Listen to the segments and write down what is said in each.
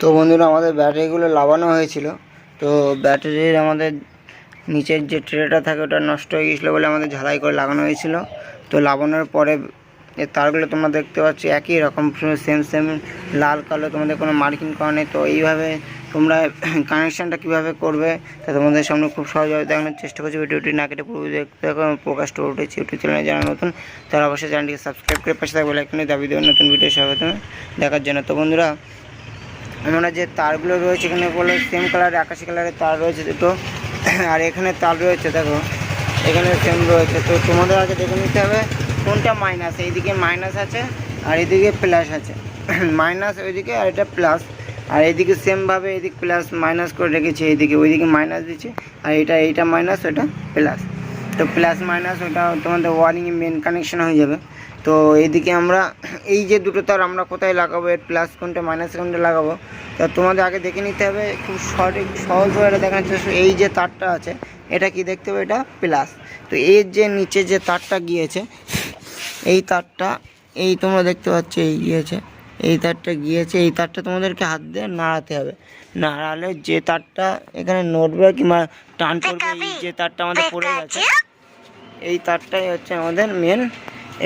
তো বন্ধুরা, আমাদের ব্যাটারিগুলো লাগানো হয়েছিল। তো ব্যাটারির আমাদের নিচের যে ট্রেটা থাকে, ওটা নষ্ট হয়ে গিয়েছিল বলে আমাদের ঝালাই করে লাগানো হয়েছিল। তো লাগানোর পরে তারগুলো তোমরা দেখতে পাচ্ছ, একই রকম সেম সেম লাল, কালো, তোমাদের কোনো মার্কিং করা নেই। তো এইভাবে তোমরা কানেকশানটা কীভাবে করবে, তা তোমাদের সামনে খুব সহজভাবে দেখানোর চেষ্টা করছি। ভিডিওটি না কেটে পুরো দেখতে দেখো প্রকাশ টোর উঠেছি ইউটিউব চ্যানেলে যারা নতুন, তারা অবশ্যই চ্যানেলটিকে সাবস্ক্রাইব করে পাশে থাকবে লাইকনে দাবি দেবেন নতুন ভিডিও স্বাগত দেখার জন্য। তো বন্ধুরা আমরা যে তারগুলো রয়েছে এখানে বলে সেম কালারে আকাশি কালারের তার রয়েছে দুটো। আর এখানে তার রয়েছে, দেখো এখানে সেম রয়েছে। তো তোমাদের আগে দেখে নিতে হবে কোনটা মাইনাস এইদিকে মাইনাস আছে আর এদিকে প্লাস আছে। মাইনাস ওইদিকে আর এটা প্লাস আর এইদিকে সেমভাবে এদিকে প্লাস মাইনাস করে রেখেছি, এইদিকে ওইদিকে মাইনাস দিচ্ছি। আর এটা, এইটা মাইনাস ওটা প্লাস তো প্লাস মাইনাস ওটা তোমাদের ওয়ারিং মেন কানেকশন হয়ে যাবে। তো এইদিকে আমরা, এই যে দুটো তার আমরা কোথায় লাগাবো, এর প্লাস কোনটা মাইনাস কোনটা লাগাবো, তা তোমাদের আগে দেখে নিতে হবে, খুব সঠিক সহজভাবে এটা দেখার চেষ্টা, এই যে তারটা আছে, এটা কি দেখতে হবে? এটা প্লাস তো এর যে নিচে যে তারটা গিয়েছে, এই তারটা, এই তোমরা দেখতে পাচ্ছ, এই গিয়েছে, এই তারটা গিয়েছে, এই তারটা তোমাদেরকে হাত দিয়ে নাড়াতে হবে। নাড়ালে যে তারটা এখানে নড়বে কিংবা টান পড়বে, এই যে তারটা আমাদের পড়ে গেছে, এই তারটাই হচ্ছে আমাদের মেন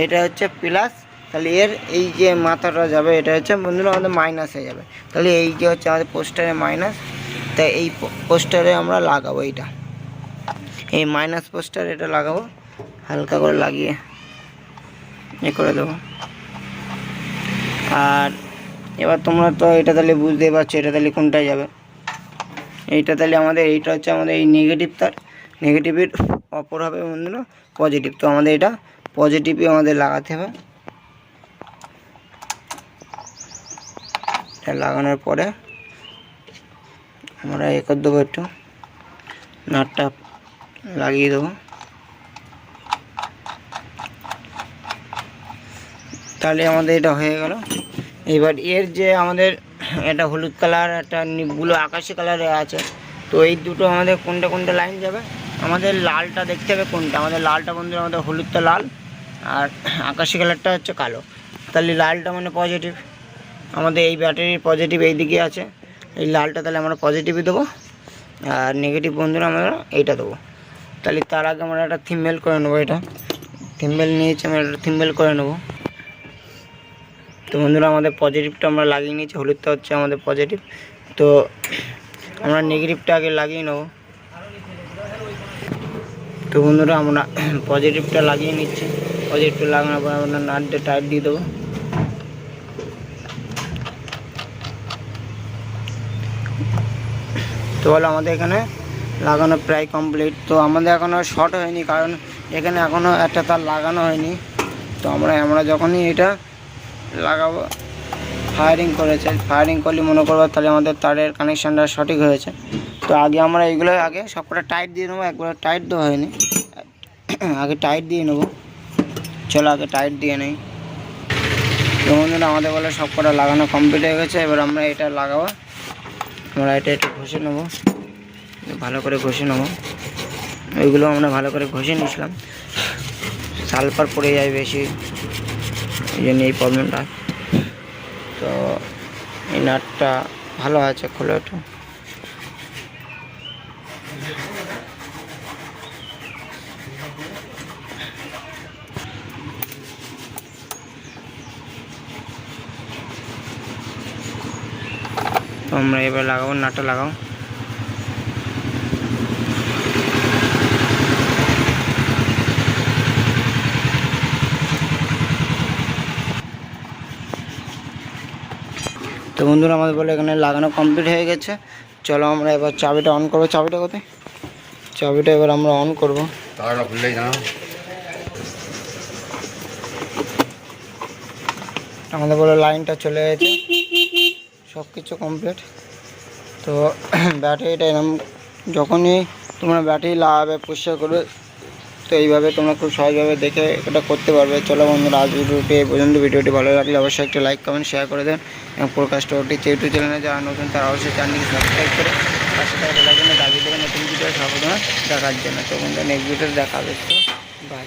এটা হচ্ছে প্লাস তাহলে এর এই যে মাথাটা যাবে, এটা হচ্ছে বন্ধুরা আমাদের মাইনাস হয়ে যাবে। তাহলে এই যে হচ্ছে আমাদের পোস্টারে মাইনাস তাই এই পোস্টারে আমরা লাগাবো এইটা। এই মাইনাস পোস্টার এটা লাগাবো, হালকা করে লাগিয়ে এ করে দেবো। আর এবার তোমরা তো এটা তাহলে বুঝতেই পারছ, এটা তাহলে কোনটায় যাবে। এইটা তাহলে আমাদের, এইটা হচ্ছে আমাদের এই নেগেটিভ তার নেগেটিভের অপর হবে বন্ধুরা পজিটিভ তো আমাদের এটা পজিটিভই আমাদের লাগাতে হবে। এটা লাগানোর পরে আমরা এ করে দেবো একটু। নাটটা লাগিয়ে দেবো। তাহলে আমাদের এটা হয়ে গেল। এবার এর যে আমাদের এটা হলুদ কালার, একটা ব্লু আকাশি কালারে আছে, তো এই দুটো আমাদের কোনটা কোনটা লাইন যাবে? আমাদের লালটা দেখতে হবে কোনটা? আমাদের লালটা বন্ধুরা, আমাদের হলুদটা লাল। আর আকাশি কালারটা হচ্ছে কালো। তাহলে লালটা মানে পজিটিভ আমাদের এই ব্যাটারির পজিটিভ এই দিকে আছে। এই লালটা তাহলে আমরা পজিটিভই দেবো। আর নেগেটিভ বন্ধুরা আমরা এইটা দেবো। তাহলে তার আগে আমরা একটা থিমবেল করে নেব এটা। থিমবেল নিয়েছি, আমরা একটা থিমবেল করে নেব। তো বন্ধুরা, আমাদের পজিটিভটা আমরা লাগিয়ে নিয়েছি। হলুদটা হচ্ছে আমাদের পজিটিভ তো আমরা নেগেটিভটা আগে লাগিয়ে নেব। তো বন্ধুরা, আমরা পজিটিভটা লাগিয়ে নিচ্ছি। পজিটিভটা লাগানোর পর আমরা নাট দিয়ে টাইট দিয়ে দেবো। তো বলো, আমাদের এখানে লাগানো প্রায় কমপ্লিট তো আমাদের এখনও শর্ট হয়নি, কারণ এখানে এখনও একটা তার লাগানো হয়নি। তো আমরা আমরা যখনই এটা লাগাবো ফায়ারিং করেছে ফায়ারিং করলে মনে করব তাহলে আমাদের তারের কানেকশানটা সঠিক হয়েছে। তো আগে আমরা এইগুলো আগে সবকটা টাইট দিয়ে নেব, একবার টাইট দেওয়া হয়নি। আগে টাইট দিয়ে নেব। চলো আগে টাইট দিয়ে নেই। তো বন্ধুরা, আমাদের বলে সবকটা লাগানো কমপ্লিট হয়ে গেছে। এবার আমরা এটা লাগাবো। আমরা এটা একটু ঘষে নেব। ভালো করে ঘষে নেব। ওইগুলো আমরা ভালো করে ঘষে নিয়েছিলাম। সালফার পড়ে যায় বেশি। এই জন্য এই প্রবলেমটা তো এই নাটটা ভালো আছে খোলো একটু তো আমরা এবার লাগাবো নাটটা লাগাও। তো বন্ধুরা আমাদের বলে এখানে লাগানো কমপ্লিট হয়ে গেছে। চলো আমরা এবার চাবিটা অন করব। চাবিটা কোথায়? চাবিটা এবার আমরা অন করব। তারটা খুললেই না। আমাদের বলে লাইনটা চলে গেছে। সব কিছু কমপ্লিট তো ব্যাটারিটা এরকম যখনই তোমরা ব্যাটারি লাগাবে, পরিষ্কার করবে, তো এইভাবে তোমরা খুব সহজভাবে দেখে এটা করতে পারবে। চলো বন্ধুরা, আজ ভিডিওটি এই পর্যন্ত। ভিডিওটি ভালো লাগলে অবশ্যই একটা লাইক কমেন্ট শেয়ার করে দেন এবং প্রকাশ টোটি ইউটিউব চ্যানেলে যারা নতুন, তারা অবশ্যই চ্যানেলটি সাবস্ক্রাইব করে পাশে থাকা বেলাইকনে দাবি। দেবেন নতুন ভিডিও সর্বদা দেখার জন্য। তো বন্ধুরা নেক্সট ভিডিও দেখা হবে। তো বাই